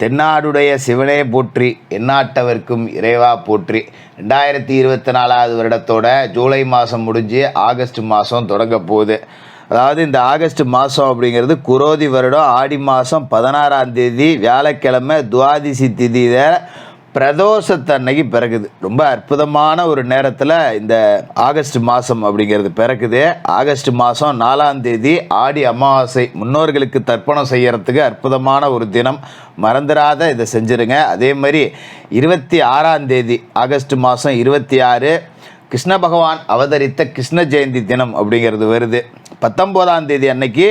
தென்னாடுடைய சிவனே போற்றி எந்நாட்டவர்க்கும் இறைவா போற்றி. ரெண்டாயிரத்தி இருபத்தி நாலாவது வருடத்தோட ஜூலை மாதம் முடிஞ்சு ஆகஸ்ட் மாதம் தொடங்க போகுது. அதாவது இந்த ஆகஸ்ட் மாதம் அப்படிங்கிறது குரோதி வருடம் ஆடி மாதம் பதினாறாம் தேதி வியாழக்கிழமை துவாதிசி திதியில் பிரதோஷத்தன்னைக்கு பிறகுது. ரொம்ப அற்புதமான ஒரு நேரத்தில் இந்த ஆகஸ்ட் மாதம் அப்படிங்கிறது பிறக்குது. ஆகஸ்ட் மாதம் நாலாம் தேதி ஆடி அமாவாசை. முன்னோர்களுக்கு தர்ப்பணம் செய்யறதுக்கு அற்புதமான ஒரு தினம். மறந்துடாத இதை செஞ்சுருங்க. அதே மாதிரி இருபத்தி ஆறாம் தேதி ஆகஸ்ட் மாதம் இருபத்தி ஆறு கிருஷ்ண பகவான் அவதரித்த கிருஷ்ண ஜெயந்தி தினம் அப்படிங்கிறது வருது. பத்தொம்போதாம் தேதி அன்னைக்கு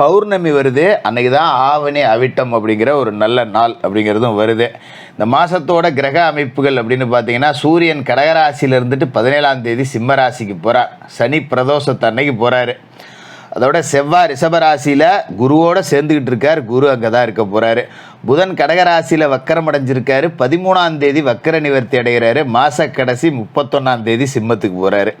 பௌர்ணமி வருது அன்னைக்கு தான் ஆவணி அவிட்டம் அப்படிங்கிற ஒரு நல்ல நாள் அப்படிங்கிறதும் வருது. இந்த மாதத்தோட கிரக அமைப்புகள் அப்படின்னு பார்த்தீங்கன்னா சூரியன் கடகராசியில் இருந்துட்டு பதினேழாம் தேதி சிம்ம ராசிக்கு போகிறார் சனி பிரதோஷத்து அன்னைக்கு போகிறாரு அதோட செவ்வாய் ரிஷபராசியில் குருவோட சேர்ந்துக்கிட்டு இருக்கார். குரு அங்கே தான் இருக்க போகிறாரு புதன் கடகராசியில் வக்கரம் அடைஞ்சிருக்காரு. பதிமூணாம் தேதி வக்கர நிவர்த்தி அடைகிறாரு. மாத கடைசி முப்பத்தொன்னாம் தேதி சிம்மத்துக்கு போகிறாரு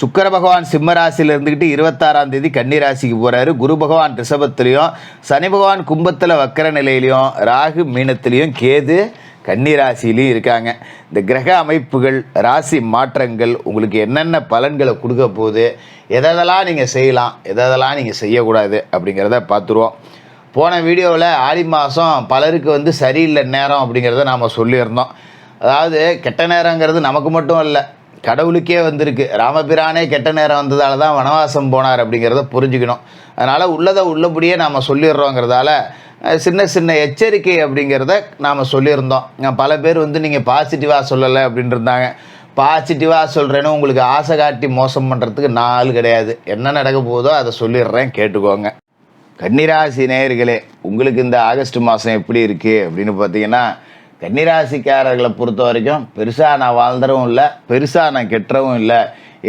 சுக்கர பகவான் சிம்ம ராசியில் இருந்துக்கிட்டு இருபத்தாறாம் தேதி கன்னி ராசிக்கு போகிறாரு குரு பகவான் ரிஷபத்துலேயும் சனி பகவான் கும்பத்தில் வக்கர நிலையிலையும் ராகு மீனத்துலேயும் கேது கன்னி ராசியிலையும் இருக்காங்க. இந்த கிரக அமைப்புகள் ராசி மாற்றங்கள் உங்களுக்கு என்னென்ன பலன்களை கொடுக்க போகுது எதெல்லாம் நீங்கள் செய்யலாம் எதெல்லாம் நீங்கள் செய்யக்கூடாது அப்படிங்கிறத பார்த்துருவோம். போன வீடியோவில் ஆடி மாதம் பலருக்கு வந்து சரியில்லை நேரம் அப்படிங்கிறத நாம் சொல்லியிருந்தோம். அதாவது கெட்ட நேரங்கிறது நமக்கு மட்டும் இல்லை கடவுளுக்கே வந்திருக்கு. ராமபிரானே கெட்ட நேரம் வந்ததால தான் வனவாசம் போனார் அப்படிங்கிறத புரிஞ்சுக்கணும். அதனால் உள்ளதை உள்ளபடியே நாம் சொல்லிடுறோங்கிறதால சின்ன சின்ன எச்சரிக்கை அப்படிங்கிறத நாம் சொல்லியிருந்தோம். பல பேர் வந்து நீங்கள் பாசிட்டிவாக சொல்லலை அப்படின்னு இருந்தாங்க பாசிட்டிவாக சொல்கிறேன்னு உங்களுக்கு ஆசை காட்டி மோசம் பண்ணுறதுக்கு நாள் கிடையாது. என்ன நடக்க போதோ அதை சொல்லிடுறேன் கேட்டுக்கோங்க. கன்னிராசி நேயர்களே உங்களுக்கு இந்த ஆகஸ்ட் மாதம் எப்படி இருக்குது அப்படின்னு பார்த்தீங்கன்னா கன்னிராசிக்காரர்களை பொறுத்த வரைக்கும் பெருசாக நான் வாழ்ந்துறவும் இல்லை பெருசாக நான் கெட்டுறவும் இல்லை.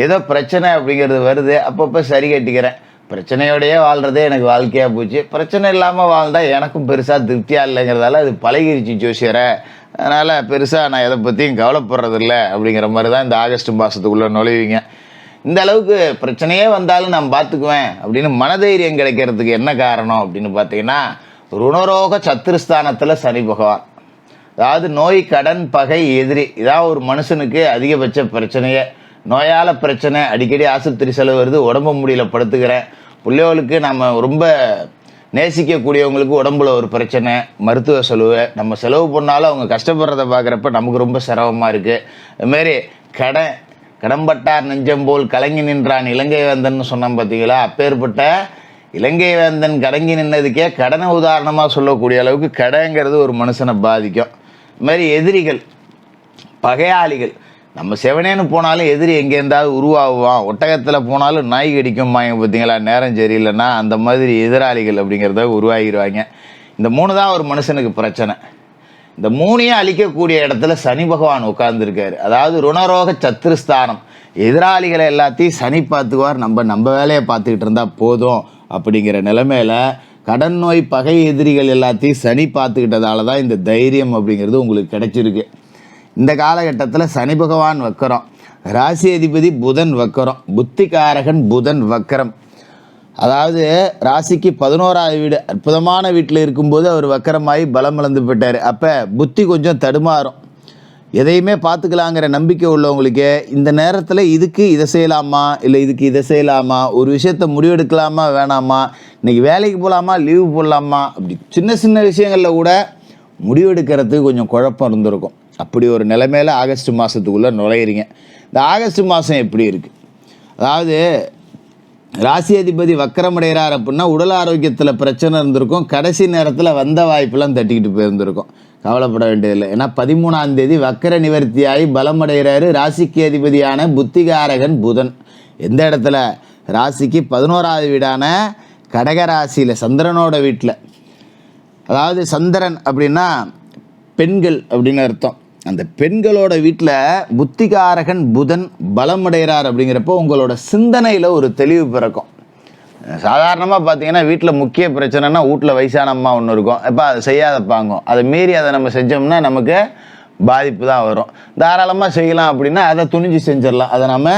ஏதோ பிரச்சனை அப்படிங்கிறது வருது அப்பப்போ சரி கட்டிக்கிறேன். பிரச்சனையோடையே வாழ்கிறதே எனக்கு வாழ்க்கையாக போச்சு. பிரச்சனை இல்லாமல் வாழ்ந்தால் எனக்கும் பெருசாக திருப்தியாக இல்லைங்கிறதால அது பழகிருச்சு ஜோசியரை. அதனால் பெருசாக நான் எதை பற்றியும் கவலைப்படுறதில்ல அப்படிங்கிற மாதிரி தான் இந்த ஆகஸ்ட் மாதத்துக்குள்ளே நுழைவீங்க. இந்த அளவுக்கு பிரச்சனையே வந்தாலும் நான் பார்த்துக்குவேன் அப்படின்னு மனதைரியம் கிடைக்கிறதுக்கு என்ன காரணம் அப்படின்னு பார்த்தீங்கன்னா ருணரோக சத்துருஸ்தானத்தில் சனி பகவான். அதாவது நோய் கடன் பகை எதிரி. இதான் ஒரு மனுஷனுக்கு அதிகபட்ச பிரச்சனையே நோயால் பிரச்சனை அடிக்கடி ஆஸ்பத்திரி செலவு வருது உடம்பு முடியல படுத்துக்கிறேன் பிள்ளைகளுக்கு நம்ம ரொம்ப நேசிக்கக்கூடியவங்களுக்கு உடம்புல ஒரு பிரச்சனை மருத்துவ செலவு. நம்ம செலவு பண்ணாலும் அவங்க கஷ்டப்படுறத பார்க்குறப்ப நமக்கு ரொம்ப சிரமமாக இருக்குது அதுமாரி கடன் கடம்பட்டார் நெஞ்சம் போல் கலங்கி நின்றான் இலங்கை வேந்தன் சொன்னோம் பார்த்தீங்களா அப்பேற்பட்ட இலங்கை வேந்தன் கலங்கி நின்னதுக்கே கடனை உதாரணமாக சொல்லக்கூடிய அளவுக்கு கடங்கிறது ஒரு மனுஷனை பாதிக்கும். இது மாதிரி எதிரிகள் பகையாளிகள். நம்ம செவனேன்னு போனாலும் எதிரி எங்கே இருந்தாவது உருவாகுவான். ஒட்டகத்தில் போனாலும் நாய் கடிக்கும்பாங்க பார்த்தீங்களா நேரம் சரியில்லைன்னா அந்த மாதிரி எதிராளிகள் அப்படிங்கிறத உருவாகிடுவாங்க இந்த மூணு தான் ஒரு மனுஷனுக்கு பிரச்சனை. இந்த மூணையும் அழிக்கக்கூடிய இடத்துல சனி பகவான் உட்கார்ந்துருக்காரு. அதாவது ருணரோக சத்துருஸ்தானம் எதிராளிகளை எல்லாத்தையும் சனி பார்த்துக்குவார். நம்ம நம்ம வேலையை பார்த்துக்கிட்டு இருந்தால் போதும் அப்படிங்கிற நிலைமையில கடன் நோய் பகை எதிரிகள் எல்லாத்தையும் சனி பார்த்துக்கிட்டதால தான் இந்த தைரியம் அப்படிங்கிறது உங்களுக்கு கிடைச்சிருக்கு. இந்த காலகட்டத்தில் சனி பகவான் வக்கரம் ராசி அதிபதி புதன் வக்கரம் புத்திகாரகன் புதன் வக்கரம். அதாவது ராசிக்கு பதினோராவது வீடு அற்புதமான வீட்டில் இருக்கும்போது அவர் வக்கரமாகி பலம் இழந்து போயிட்டார். அப்போ புத்தி கொஞ்சம் தடுமாறும். எதையுமே பார்த்துக்கலாங்கிற நம்பிக்கை உள்ளவங்களுக்கு இந்த நேரத்தில் இதுக்கு இதை செய்யலாமா? இல்லை இதுக்கு இதை செய்யலாமா? ஒரு விஷயத்த முடிவெடுக்கலாமா? வேணாமா? இன்றைக்கி வேலைக்கு போகலாமா லீவு போடலாமா? அப்படி சின்ன சின்ன விஷயங்களில் கூட முடிவெடுக்கிறதுக்கு கொஞ்சம் குழப்பம் இருந்திருக்கும். அப்படி ஒரு நிலைமையில் ஆகஸ்ட் மாதத்துக்குள்ளே நுழையிறீங்க. இந்த ஆகஸ்ட் மாதம் எப்படி இருக்குது அதாவது ராசி அதிபதி வக்கரமடைகிறார் அப்படின்னா உடல் ஆரோக்கியத்தில் பிரச்சனை இருந்திருக்கும். கடைசி நேரத்தில் வந்த வாய்ப்பெல்லாம் தட்டிக்கிட்டு போயிருந்திருக்கும். கவலைப்பட வேண்டியதில்லை. ஏன்னா பதிமூணாம் தேதி வக்கர நிவர்த்தியாகி பலமடைகிறாரு ராசிக்கு அதிபதியான புத்திகாரகன் புதன். எந்த இடத்துல? ராசிக்கு பதினோராவது வீடான கடகராசியில் சந்திரனோட வீட்டில் அதாவது சந்திரன் அப்படின்னா பெண்கள் அப்படின்னு அர்த்தம். அந்த பெண்களோட வீட்டில் புத்திகாரகன் புதன் பலமடைகிறார் அப்படிங்கிறப்போ உங்களோட சிந்தனையில் ஒரு தெளிவு பிறக்கும். சாதாரணமாக பார்த்தீங்கன்னா வீட்டில் முக்கிய பிரச்சனைனா வீட்டில் வயசான அம்மா ஒன்று இருக்கும். இப்போ அதை செய்யாதப்பாங்க அதை மீறி அதை நம்ம செஞ்சோம்னா நமக்கு பாதிப்பு தான் வரும். தாராளமாக செய்யலாம் அப்படின்னா அதை துணிஞ்சு செஞ்சிடலாம். அதை நம்ம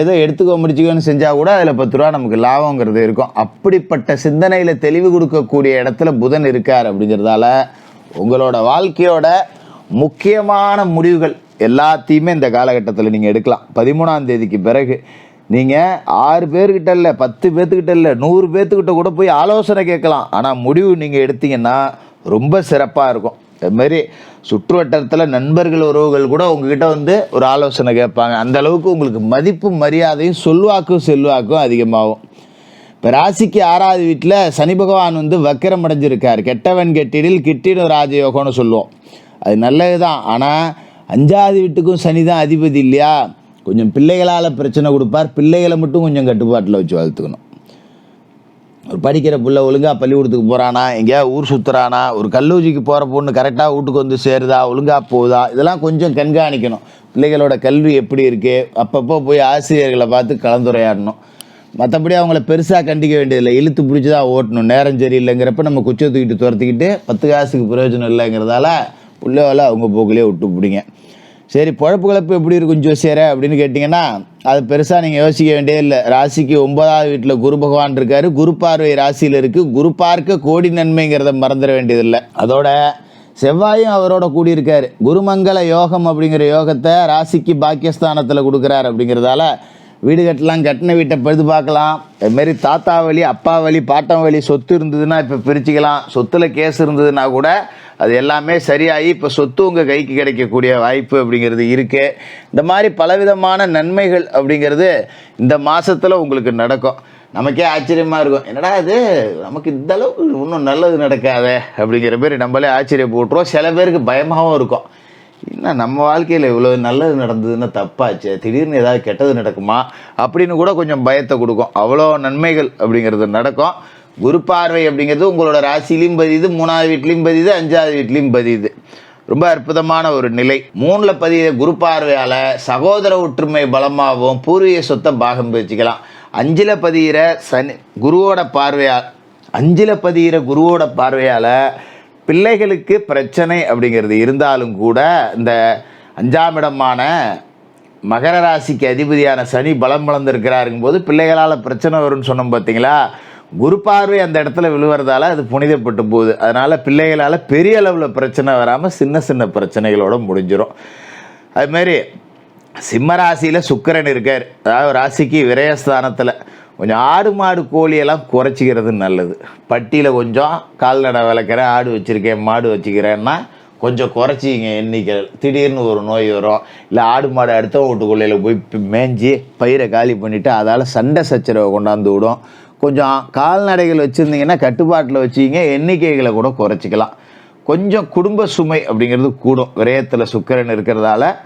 எதை எடுத்துக்கோ முடிச்சுக்கோன்னு செஞ்சால் கூட அதில் பத்து ரூபா நமக்கு லாபங்கிறது இருக்கும். அப்படிப்பட்ட சிந்தனையில் தெளிவு கொடுக்கக்கூடிய இடத்துல புதன் இருக்கார் அப்படிங்கிறதால உங்களோட வாழ்க்கையோட முக்கியமான முடிவுகள் எல்லாத்தையுமே இந்த காலகட்டத்தில் நீங்கள் எடுக்கலாம். பதிமூணாம் தேதிக்கு பிறகு நீங்கள் ஆறு பேர்கிட்ட இல்லை பத்து பேர்த்துக்கிட்ட இல்லை நூறு பேர்த்துக்கிட்ட கூட போய் ஆலோசனை கேட்கலாம். ஆனால் முடிவு நீங்கள் எடுத்தீங்கன்னா ரொம்ப சிறப்பாக இருக்கும். அதுமாரி சுற்று வட்டாரத்தில் நண்பர்கள் உறவுகள் கூட உங்ககிட்ட வந்து ஒரு ஆலோசனை கேட்பாங்க. அந்த அளவுக்கு உங்களுக்கு மதிப்பும் மரியாதையும் சொல்வாக்கும் செல்வாக்கும் அதிகமாகும். இப்போ ராசிக்கு ஆறாவது வீட்டில் சனி பகவான் வந்து வக்கரம் அடைஞ்சிருக்கார். கெட்டவன் கெட்டிடில் கிட்டிடும் ராஜயோகம்னு சொல்லுவோம். அது நல்லது தான் ஆனால் அஞ்சாவது வீட்டுக்கும் சனி தான் அதிபதி இல்லையா? கொஞ்சம் பிள்ளைகளால் பிரச்சனை கொடுப்பார். பிள்ளைகளை மட்டும் கொஞ்சம் கட்டுப்பாட்டில் வச்சு வளர்த்துக்கணும். ஒரு படிக்கிற பிள்ளை ஒழுங்காக பள்ளிக்கூடத்துக்கு போகிறானா எங்கேயா ஊர் சுற்றுறானா ஒரு கல்லூரிக்கு போகிற பொண்ணு கரெக்டாக வீட்டுக்கு வந்து சேருதா? ஒழுங்காக போகுதா? இதெல்லாம் கொஞ்சம் கண்காணிக்கணும். பிள்ளைகளோட கல்வி எப்படி இருக்குது அப்பப்போ போய் ஆசிரியர்களை பார்த்து கலந்துரையாடணும். மற்றபடி அவங்கள பெருசாக கண்டிக்க வேண்டியதில்லை. இழுத்து பிடிச்சி தான் ஓட்டணும். நேரம் சரியில்லைங்கிறப்ப நம்ம குச்சை தூக்கிட்டு துரத்திக்கிட்டு பத்து காசுக்கு பிரயோஜனம் இல்லைங்கிறதால புள்ளையோல அவங்க போக்குலேயே விட்டு பிடிங்க. சரி பொழப்பு கிளப்பு எப்படி இருக்கும் ஜோசியரை அப்படின்னு கேட்டிங்கன்னா அது பெருசாக நீங்கள் யோசிக்க வேண்டியது இல்லை. ராசிக்கு ஒன்பதாவது வீட்டில் குரு பகவான் இருக்காரு. குரு பார்வை ராசியில் இருக்குது குரு பார்க்க கோடி நன்மைங்கிறத மறந்துட வேண்டியதில்லை. அதோட செவ்வாயும் அவரோட கூடியிருக்காரு. குருமங்கள யோகம் அப்படிங்கிற யோகத்தை ராசிக்கு பாக்கியஸ்தானத்தில் கொடுக்குறாரு அப்படிங்கிறதால வீடு கட்டலாம் கட்டின வீட்டை பழுது பார்க்கலாம். அதுமாரி தாத்தா வழி அப்பா வழி பாட்டம் வழி சொத்து இருந்ததுன்னா இப்போ பிரிச்சுக்கலாம். சொத்தில் கேஸ் இருந்ததுன்னா கூட அது எல்லாமே சரியாகி இப்போ சொத்து உங்கள் கைக்கு கிடைக்கக்கூடிய வாய்ப்பு அப்படிங்கிறது இருக்குது இந்த மாதிரி பலவிதமான நன்மைகள் அப்படிங்கிறது இந்த மாதத்தில் உங்களுக்கு நடக்கும். நமக்கே ஆச்சரியமாக இருக்கும். என்னடா இது? நமக்கு இந்த அளவுக்கு இன்னும் நல்லது நடக்காதே அப்படிங்கிற மாதிரி நம்மளே ஆச்சரியப்பட்டுருவோம் சில பேருக்கு பயமாகவும் இருக்கும். என்ன நம்ம வாழ்க்கையில் இவ்வளோ நல்லது நடந்ததுன்னா தப்பாச்சு திடீர்னு ஏதாவது கெட்டது நடக்குமா? அப்படின்னு கூட கொஞ்சம் பயத்தை கொடுக்கும். அவ்வளோ நன்மைகள் அப்படிங்கிறது நடக்கும். குரு பார்வை அப்படிங்கிறது உங்களோட ராசிலையும் பதியுது மூணாவது வீட்லேயும் பதியுது அஞ்சாவது வீட்லேயும் பதியுது. ரொம்ப அற்புதமான ஒரு நிலை. மூணில் பதிய குரு பார்வையால் சகோதர ஒற்றுமை பலமாகவும் பூர்வீக சொத்தை பாகம் பிரிச்சுக்கலாம் அஞ்சில் பதிகிற சனி குருவோட பார்வையால் அஞ்சில் பதிகிற குருவோட பார்வையால் பிள்ளைகளுக்கு பிரச்சனை அப்படிங்கிறது இருந்தாலும் கூட இந்த அஞ்சாம் இடமான மகர ராசிக்கு அதிபதியான சனி பலம் வளர்ந்துருக்கிறாருங்கும் போது பிள்ளைகளால் பிரச்சனை வரும்னு சொன்னோம் பார்த்தீங்களா? குரு பார்வை அந்த இடத்துல விழுவறதால அது புனிதப்பட்டு போகுது. அதனால் பிள்ளைகளால் பெரிய அளவில் பிரச்சனை வராமல் சின்ன சின்ன பிரச்சனைகளோட முடிஞ்சிடும் அதுமாரி சிம்ம ராசியில் சுக்கரன் இருக்கார். அதாவது ராசிக்கு விரயஸ்தானத்தில். கொஞ்சம் ஆடு மாடு கோழியெல்லாம் குறைச்சிக்கிறது நல்லது. பட்டியில் கொஞ்சம் கால்நடை வளர்க்குறேன் ஆடு வச்சுருக்கேன் மாடு வச்சுக்கிறேன்னா கொஞ்சம் குறைச்சிங்க எண்ணிக்கை. திடீர்னு ஒரு நோய் வரும். இல்லை ஆடு மாடு அடுத்த வீட்டுக்குள்ளையில் போய் மேய்ஞ்சி பயிரை காலி பண்ணிவிட்டு அதால் சண்டை சச்சரவை கொண்டாந்து விடும். கொஞ்சம் கால்நடைகள் வச்சுருந்தீங்கன்னா கட்டுப்பாட்டில் வச்சிங்க எண்ணிக்கைகளை கூட குறைச்சிக்கலாம். கொஞ்சம் குடும்ப சுமை அப்படிங்கிறது கூடும். விரயத்தில் சுக்கிரன் இருக்கிறதால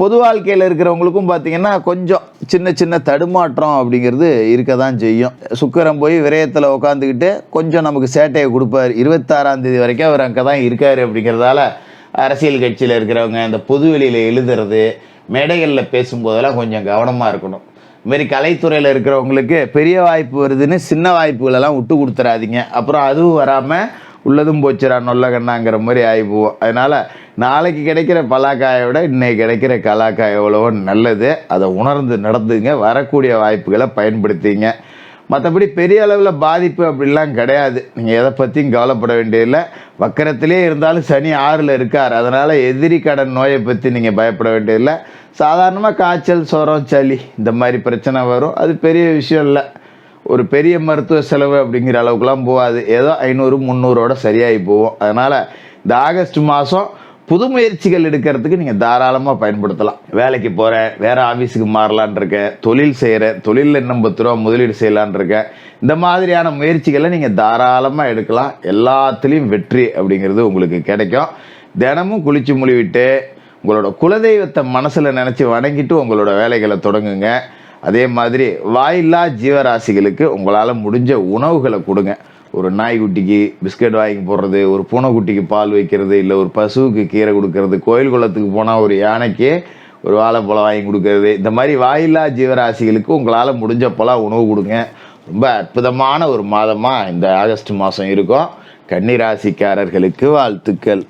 பொது வாழ்க்கையில் இருக்கிறவங்களுக்கும் பார்த்தீங்கன்னா கொஞ்சம் சின்ன சின்ன தடுமாற்றம் அப்படிங்கிறது இருக்க தான் செய்யும். சுக்கரம் போய் விரயத்தில் உட்காந்துக்கிட்டு கொஞ்சம் நமக்கு சேட்டையை கொடுப்பார். இருபத்தாறாம் தேதி வரைக்கும் அவர் அங்கே தான் இருக்கார் அப்படிங்கிறதால அரசியல் கட்சியில் இருக்கிறவங்க இந்த பொது வெளியில் எழுதுறது மேடைகளில் பேசும்போதெல்லாம் கொஞ்சம் கவனமாக இருக்கணும். இதுமாரி கலைத்துறையில் இருக்கிறவங்களுக்கு பெரிய வாய்ப்பு வருதுன்னு சின்ன வாய்ப்புகளெல்லாம் விட்டு கொடுத்துறாதீங்க. அப்புறம் அதுவும் வராமல் உள்ளதும் போச்சுடா நொல்ல கண்ணாங்கிற மாதிரி ஆகி போவோம் அதனால் நாளைக்கு கிடைக்கிற பலாக்காயை விட இன்றைக்கி கிடைக்கிற கலாக்காய் எவ்வளவோ நல்லது. அதை உணர்ந்து நடந்துங்க வரக்கூடிய வாய்ப்புகளை பயன்படுத்திங்க. மற்றபடி பெரிய அளவில் பாதிப்பு அப்படிலாம் கிடையாது. நீங்கள் எதை பற்றியும் கவலைப்பட வேண்டியதில்லை. வக்கரத்திலே இருந்தாலும் சனி ஆறில் இருக்கார். அதனால் எதிரி கடன் நோயை பற்றி நீங்கள் பயப்பட வேண்டியதில்லை. சாதாரணமாக காய்ச்சல் சொரம் சளி இந்த மாதிரி பிரச்சனை வரும். அது பெரிய விஷயம் இல்லை. ஒரு பெரிய மருத்துவ செலவு அப்படிங்கிற அளவுக்குலாம் போகாது. ஏதோ ஐநூறு முந்நூறோட சரியாகி போகும் அதனால் இந்த ஆகஸ்ட் மாதம் புது முயற்சிகள் எடுக்கிறதுக்கு நீங்கள் தாராளமாக பயன்படுத்தலாம். வேலைக்கு போகிறேன் வேறு ஆஃபீஸுக்கு மாறலான் இருக்கேன் தொழில் செய்கிறேன் தொழிலில் இன்னும் பத்து ரூபா முதலீடு செய்யலான் இருக்கேன் இந்த மாதிரியான முயற்சிகளை நீங்கள் தாராளமாக எடுக்கலாம். எல்லாத்துலேயும் வெற்றி அப்படிங்கிறது உங்களுக்கு கிடைக்கும். தினமும் குளிச்சு முழுவிட்டு உங்களோட குலதெய்வத்தை மனசில் நினச்சி வணங்கிட்டு உங்களோட வேலைகளை தொடங்குங்க. அதே மாதிரி வாயில்லா ஜீவராசிகளுக்கு உங்களால் முடிஞ்ச உணவுகளை கொடுங்க. ஒரு நாய்க்குட்டிக்கு பிஸ்கட் வாங்கி போடுறது ஒரு பூனைக்குட்டிக்கு பால் வைக்கிறது இல்லை ஒரு பசுவுக்கு கீரை கொடுக்கறது கோயில் குளத்துக்கு போனால் ஒரு யானைக்கு ஒரு வாழைப்பழம் வாங்கி கொடுக்கறது. இந்த மாதிரி வாயில்லா ஜீவராசிகளுக்கு உங்களால் முடிஞ்ச போல உணவு கொடுங்க. ரொம்ப அற்புதமான ஒரு மாதமாக இந்த ஆகஸ்ட் மாதம் இருக்கும். கன்னிராசிக்காரர்களுக்கு வாழ்த்துக்கள்.